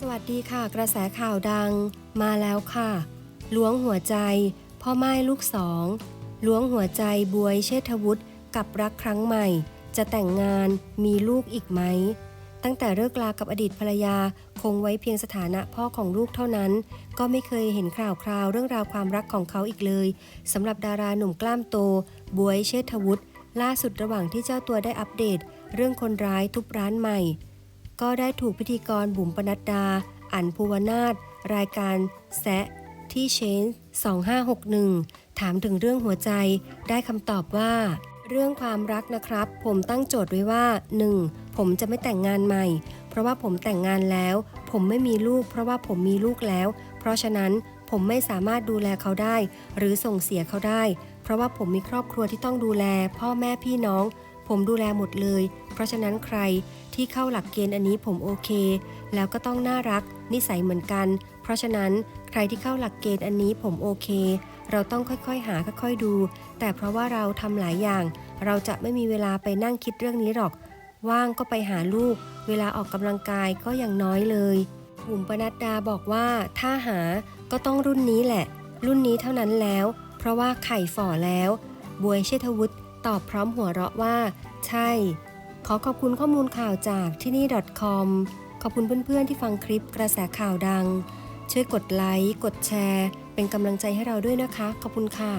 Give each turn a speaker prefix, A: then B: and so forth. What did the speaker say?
A: สวัสดีค่ะ กระแสข่าวดังมาแล้วค่ะ ล้วงหัวใจ พ่อไม้ลูกสองล้วงหัวใจบวยเชษฐวุฒิกับรักครั้งใหม่ จะแต่งงานมีลูกอีกไหม ตั้งแต่เลิกลากับอดีตภรรยาคงไว้เพียงสถานะพ่อของลูกเท่านั้น ก็ไม่เคยเห็นข่าวคราวเรื่องราวความรักของเขาอีกเลยสำหรับดาราหนุ่มกล้ามโต บวยเชษฐวุฒิล่าสุดระหว่างที่เจ้าตัวได้อัปเดต เรื่องคนร้ายทุบร้านใหม่ ก็ได้ถูกพิธีกรบุ๋มปนัดดา อันภูวนาถรายการแซะที่เชน2561 ถามถึงเรื่องหัวใจได้คำตอบว่า เรื่องความรักนะครับ ผมตั้งโจทย์ไว้ว่า 1. ผมจะไม่แต่งงานใหม่ เพราะว่าผมแต่งงานแล้ว ผมไม่มีลูก เพราะว่าผมมีลูกแล้ว เพราะฉะนั้นผมไม่สามารถดูแลเขาได้ หรือส่งเสียเขาได้ เพราะว่าผมมีครอบครัวที่ต้องดูแล พ่อแม่พี่น้อง ผมดูแลหมดเลย เพราะฉะนั้นใครที่เข้าหลักเกณฑ์อันนี้ผมโอเค แล้วก็ต้องน่ารัก นิสัยเหมือนกัน เพราะฉะนั้นใครที่เข้าหลักเกณฑ์อันนี้ผมโอเค เราต้องค่อยๆหาค่อยๆดู แต่เพราะว่าเราทำหลายอย่าง เราจะไม่มีเวลาไปนั่งคิดเรื่องนี้หรอก ว่างก็ไปหาลูก เวลาออกกำลังกายก็ยังน้อยเลยบุ๋มปนัดดาบอกว่าถ้าหาก็ต้องรุ่นนี้แหละ รุ่นนี้เท่านั้นแล้ว เพราะว่าไข่ฝ่อแล้ว บวยเชษฐวุฒิ ตอบพร้อมหัวเราะว่า ใช่ ขอขอบคุณข้อมูลข่าวจากที่นี่ .com ขอบคุณเพื่อนๆที่ฟังคลิปกระแสข่าวดัง ช่วยกดไลค์ กดแชร์ เป็นกำลังใจให้เราด้วยนะคะ ขอบคุณค่ะ